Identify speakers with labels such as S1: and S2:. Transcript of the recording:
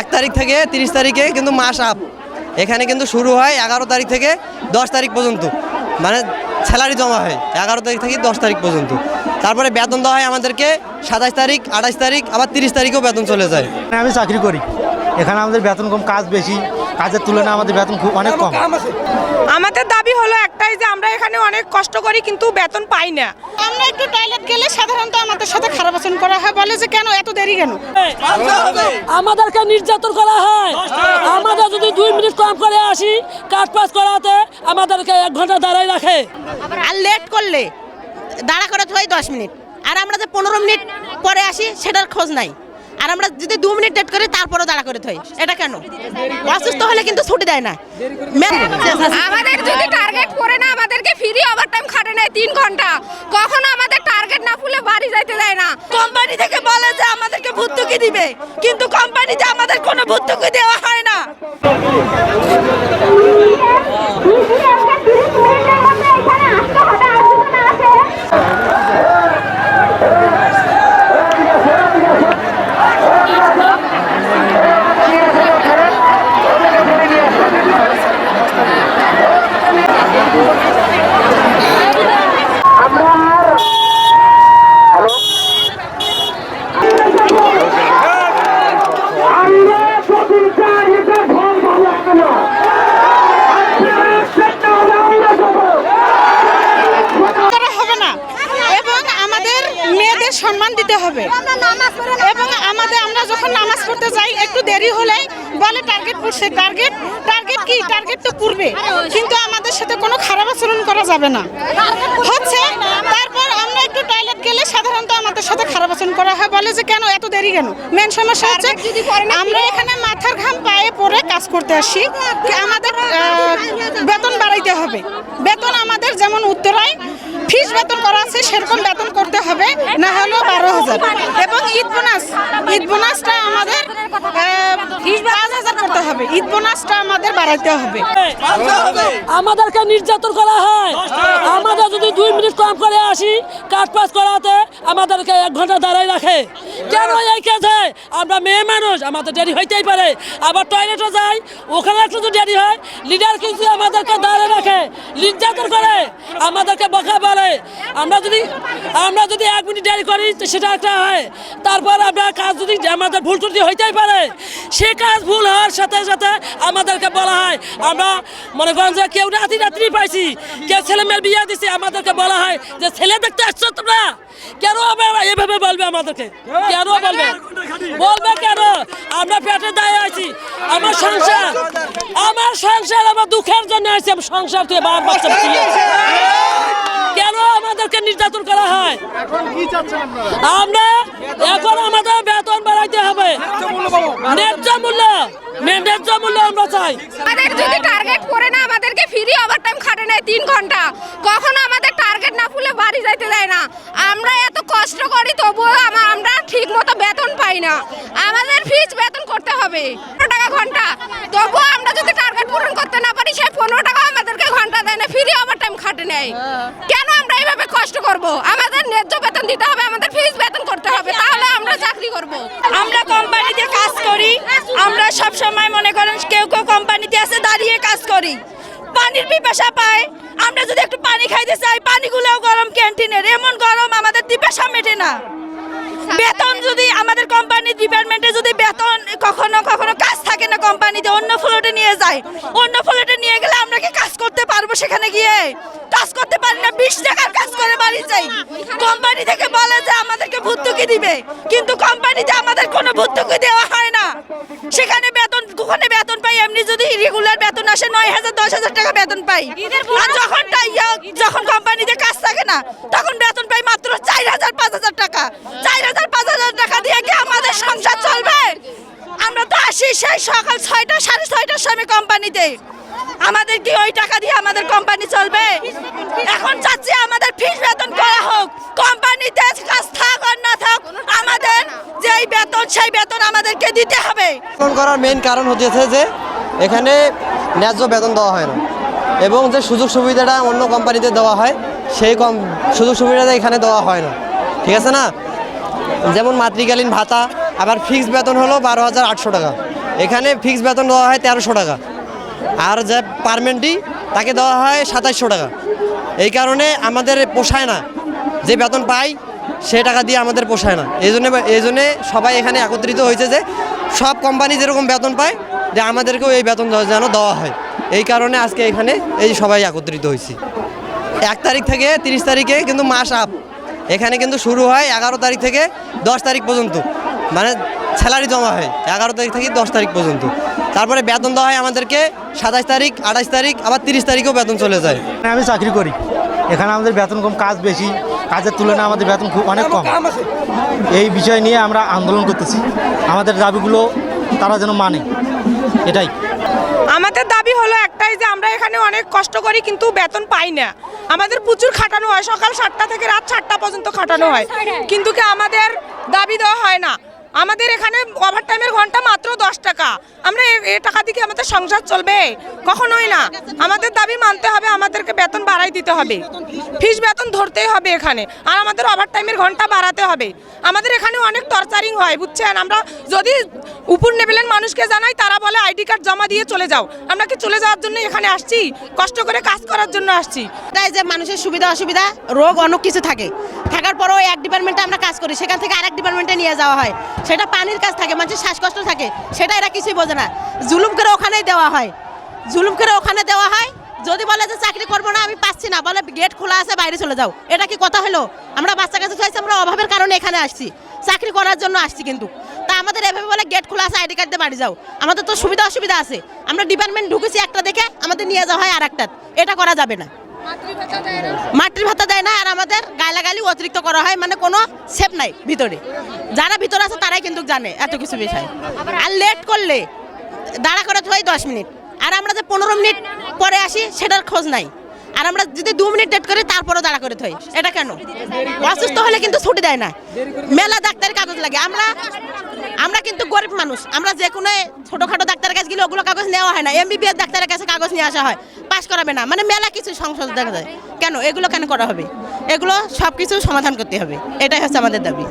S1: এক তারিখ থেকে তিরিশ তারিখে কিন্তু মাস আপ এখানে কিন্তু শুরু হয় এগারো তারিখ থেকে দশ তারিখ পর্যন্ত। মানে স্যালারি জমা হয় এগারো তারিখ থেকে দশ তারিখ পর্যন্ত। তারপরে বেতন দেওয়া হয় আমাদেরকে সাতাশ তারিখ, আঠাশ তারিখ, আবার তিরিশ তারিখেও বেতন চলে যায়।
S2: আমি চাকরি করি। এখানে আমাদের বেতন কম, কাজ বেশি। কাজের তুলনায় আমাদের বেতন খুব অনেক কম।
S3: আমাদের দাবি হলো একটাই যে আমরা এখানে অনেক কষ্ট করি কিন্তু বেতন পাই না।
S4: আমরা একটু টয়লেট গেলে সাধারণত আমাদের সাথে খারাপ আচরণ করা হয় বলে যে কেন এত দেরি কেন?
S5: আমাদেরকে নির্যাতন করা হয়। আমাদের যদি দুই মিনিট কম করে আসি কাজ পাস করাতে আমাদেরকে এক ঘণ্টা দাঁড়াই রাখে।
S6: আর লেট করলে দাঁড়া করে থই দশ মিনিট। আর আমরা যে পনেরো মিনিট পরে আসি সেটার খোঁজ নাই। আর আমরা যদি দু মিনিট লেট করি তারপরেও দাঁড়া করে থই। এটা কেন? অসুস্থ হলে কিন্তু ছুটি দেয় না।
S3: আমাদের যদি টার্গেট করে না আমাদেরকে ফ্রি ওভারটাইম খাটে নেয় তিন ঘণ্টা। কখনো আমাদের টার্গেট না ফুলে বাড়ি যাইতে দেয় না। কোম্পানি থেকে বলে যে আমাদেরকে ভর্তুকি দিবে কিন্তু কোম্পানিতে আমাদের কোনো ভর্তুকি দেওয়া হয় না
S4: করা হবে না এবং আমাদের মেয়েদের সম্মান দিতে হবে। এবং আমাদের, আমরা যখন নামাজ পড়তে যাই, একটু দেরি হলে বলে টার্গেট পড়ছে টার্গেট টার্গেট কি? টার্গেট তো পূর্বে। কিন্তু আমাদের সাথে কোনো খারাপ আচরণ করা যাবে না। হচ্ছে, তারপর আমরা একটু টয়লেট গেলে সাধারণত আমাদের সাথে খারাপ আচরণ করা হয়। বলে যে, কেন এত দেরি কেন? মেন সমস্যা হচ্ছে, আমরা এখানে মাথার ঘাম পায়ে পরে কাজ করতে আসি। আমাদের বেতন বাড়াইতে হবে। বেতন যেমন উত্তরায় ফিস বেতন করা আছে সেরকম বেতন করতে হবে না হলেও বারো হাজার। এবং ঈদ বোনাস ঈদ বোনাসটা আমাদের পাঁচ হাজার করতে হবে। ঈদ বোনাসটা আমাদের বাড়াইতে হবে।
S5: আমাদেরকে নির্যাতন করা হয়। আমাদের যদি দুই মিনিট কম করে আসি কাজ পাস করাতে আমাদেরকে এক ঘণ্টা দাঁড়াই রাখে। কেন এই কাজে? আমরা মেয়ে মানুষ আমাদের দেরি হইতেই পারে। আবার টয়লেটও যাই ওখানে একটু যদি দেরি হয় লিডার কিন্তু আমাদেরকে দাঁড়ায় রাখে নির্যাতন করে। আমাদেরকে বকা বলে। আমরা যদি আমরা যদি এক মিনিট দেরি করি সেটা একটা হয়। তারপর আমরা কাজ যদি আমাদের ভুল ত্রুটি হইতেই পারে, সে কাজ ভুল হওয়ার সাথে সাথে আমাদেরকে বলা হয়। আমরা মনে করেন যে কেউ রাতি রাত্রি পাইছি, কেউ ছেলে মেয়ের বিয়ে দিছে, আমাদেরকে বলা হয় যে, ছেলে দেখতে আসছো তোমরা? কেন এভাবে বলবে আমাদেরকে? কেন বলবে? বলবে কেন? আমরা পেটে দায়ে আছি। আমার সংসার সংসার আমার দুঃখের জন্য আছি আমি সংসার থেকে বাবার বাচ্চা কেন আমাদেরকে নির্যাতন করা হয়? আমরা এখন আমাদের বেতন বাড়াইতে হবে। ন্যায্য মূল্য ন্যায্য মূল্য আমরা চাই।
S3: আমাদের যদি টার্গেট করে না আমাদেরকে ফ্রি ওভারটাইম খাটে নেয় তিন ঘণ্টা। কখনো আমাদের টার্গেট না ফুলে বাড়ি যাইতে দেয় না। আমরা এত কষ্ট করি তবুও আমরা ঠিক মতো বেতন পাই না। আমাদের ফিজ বেতন করতে হবে। টাকা ঘণ্টা। তবুও আমরা যদি পূরণ করতে না পারি সেই পনেরো টাকা আমাদেরকে ঘণ্টা দেয় না ফ্রি ওভার টাইম খাটে নেয়। কেন আমরা এইভাবে কষ্ট করব? আমাদের ন্যায্য বেতন দিতে হবে আমাদের ফিজ বেতন করতে হবে তাহলে আমরা চাকরি করব। আমরা কোম্পানিতে কাজ করি আমরা সব সময় মনে করেন কেউ কেউ কোম্পানিতে আছে দাঁড়িয়ে কাজ করি। পানির পিপাসা পায় আমরা যদি একটু পানি খাইতে চাই পানিগুলোও গরম ক্যান্টিনের এমন গরম আমাদের পিপাসা মেটে না। বেতন যদি আমাদের কোম্পানি ডিপার্টমেন্টে যদি বেতন কখনো কখনো কাজ থাকে না কোম্পানিতে অন্য ফ্লোটে নিয়ে যায়। অন্য ফ্লোটে নিয়ে গেলে আমরা কি কাজ করতে পারব সেখানে গিয়ে? কাজ করতে পারি না বিশ টাকার কাজ করে বাড়ি যাই। কোম্পানি থেকে বলে যে আমাদেরকে ভর্তুকি দিবে কিন্তু কোম্পানিতে আমাদের কোনো ভর্তুকি দেওয়া হয় না। সেখানে বেতন ওখানে বেতন পাই এমনি যদি রেগুলার বেতন আসে নয় হাজার দশ হাজার টাকা বেতন পাই। আর যখন ইয়া- যখন কোম্পানিতে কাজ থাকে না তখন বেতন পাই মাত্র চার হাজার পাঁচ হাজার টাকা। চার হাজার পাঁচ হাজার টাকা দিয়ে কি আমাদের সংসার চলবে আমরা তো আসি সেই সকাল ছয়টা, সাড়ে ছয়টার সময় কোম্পানিতে। আমাদের কি ওই টাকা দিয়ে আমাদের কোম্পানি চলবে? এখন চাচ্ছি আমাদের ফিস বেতন করা হোক। কোম্পানিতে কাজ থাক আর না থাক, আমাদের যেই বেতন, সেই বেতন আমাদেরকে দিতে হবে।
S1: করার মেইন কারণ হচ্ছে যে, এখানে ন্যায্য বেতন দেওয়া হয় না। এবং যে সুযোগ সুবিধাটা অন্য কোম্পানিতে দেওয়া হয়, সেই কম, সুযোগ সুবিধাটা এখানে দেওয়া হয় না। ঠিক আছে না? যেমন মাতৃকালীন ভাতা, আবার ফিক্সড বেতন হলো বারো হাজার আটশো টাকা। এখানে ফিক্সড বেতন দেওয়া হয় তেরোশো টাকা। আর যে পারমেন্টই তাকে দেওয়া হয় সাতাশশো টাকা। এই কারণে আমাদের পোষায় না। যে বেতন পাই, সে টাকা দিয়ে আমাদের পোষায় না। এই জন্য এই জন্যে সবাই এখানে একত্রিত হয়েছে যে, সব কোম্পানি যেরকম বেতন পায়, যে আমাদেরকেও এই বেতন যেন দেওয়া হয়। এই কারণে আজকে এখানে এই সবাই একত্রিত হয়েছি। এক তারিখ থেকে তিরিশ তারিখে কিন্তু মাস আপ এখানে কিন্তু শুরু হয় এগারো তারিখ থেকে দশ তারিখ পর্যন্ত। মানে স্যালারি জমা হয় এগারো তারিখ থেকে দশ তারিখ পর্যন্ত। তারপরে বেতন দেওয়া হয় আমাদেরকে সাতাশ তারিখ আঠাশ তারিখ আবার তিরিশ তারিখেও বেতন চলে যায়।
S2: আমি চাকরি করি। এখানে আমাদের বেতন কম কাজ বেশি। কাজের তুলনায় আমাদের বেতন খুব অনেক কম। এই বিষয় নিয়ে আমরা আন্দোলন করতেছি। আমাদের দাবিগুলো তারা যেন মানে। এটাই।
S7: আমাদের দাবি হলো একটাই যে আমরা এখানে অনেক কষ্ট করি কিন্তু বেতন পাই না। আমাদের প্রচুর খাটানো হয় সকাল সাতটা থেকে রাত সাতটা পর্যন্ত খাটানো হয়। কিন্তু কি আমাদের দাবি দেওয়া হয় না? আমাদের এখানে ওভার টাইমের ঘণ্টা মাত্র দশ টাকা। আমরা এ- টাকা দিয়ে আমাদের সংসার চলবে? কখনোই না। আমাদের দাবি মানতে হবে, আমাদেরকে দিতে হবে। ফিস বেতন ধরতেই হবে এখানে। আর আমাদের ওভার টাইমের ঘণ্টা বাড়াতে হবে। আমাদের এখানে অনেক টর্চারিং হয়, বুঝছেন? আমরা যদি উপর লেভেলের মানুষকে জানাই, তারা বলে, আইডি কার্ড জমা দিয়ে চলে যাও। আমরা কি চলে যাওয়ার জন্য এখানে আসছি? কষ্ট করে কাজ করার জন্য আসছি।
S6: তাই যে মানুষের সুবিধা, অসুবিধা? রোগ অনেক কিছু থাকে। থাকার পরেও এক ডিপার্টমেন্টে আমরা কাজ করি। সেখান থেকে আরেক ডিপার্টমেন্টে নিয়ে যাওয়া হয়। সেটা পানির কাজ থাকে, মানুষের শ্বাসকষ্ট থাকে। সেটা এরা কিছুই বোঝে না। জুলুম করে ওখানেই দেওয়া হয়। জুলুম করে ওখানে দেওয়া হয়। যদি বলে যে চাকরি করব না, আমি পাচ্ছি না, বলে গেট খোলা আছে, বাইরে চলে যাও। এটা কি কথা হলো? আমরা বাচ্চা কাছে চাইছি আমরা অভাবের কারণে এখানে আসছি। চাকরি করার জন্য আসছি কিন্তু। তা আমাদের এভাবে বলে গেট খোলা আছে, আইডি কার্ড দিয়ে বাড়ি যাও। আমাদের তো সুবিধা অসুবিধা আছে। আমরা ডিপার্টমেন্ট ঢুকেছি একটা দেখে, আমাদের নিয়ে যাওয়া হয় আর একটা এটা করা যাবে না। মাটির ভাতা দেয় না, আর আমাদের গালাগালি অতিরিক্ত করা হয় মানে কোনো সেফ নাই ভিতরে। যারা ভিতরে আছে, তারাই কিন্তু জানে এত কিছু বিষয়। আর লেট করলে, দাঁড়া করে থই দশ মিনিট। আর আমরা যে পনেরো মিনিট পরে আসি, সেটার খোঁজ নাই। আর আমরা যদি দু মিনিট ডেট করি তারপরে দাঁড়া করে থই। এটা কেন? অসুস্থ হলে কিন্তু ছুটি দেয় না। মেলা ডাক্তারের কাগজ লাগে। আমরা আমরা কিন্তু গরিব মানুষ। আমরা যে কোনো ছোটোখাটো ডাক্তারের কাছে গেলে ওগুলো কাগজ নেওয়া হয় না। এমবিবিএস ডাক্তারের কাছে কাগজ নিয়ে আসা হয়। পাস করাবে না। মানে মেলা কিছু সংসদ দেখা যায়। কেন? এগুলো কেন করা হবে? এগুলো সব কিছু সমাধান করতে হবে। এটাই হচ্ছে আমাদের দাবি।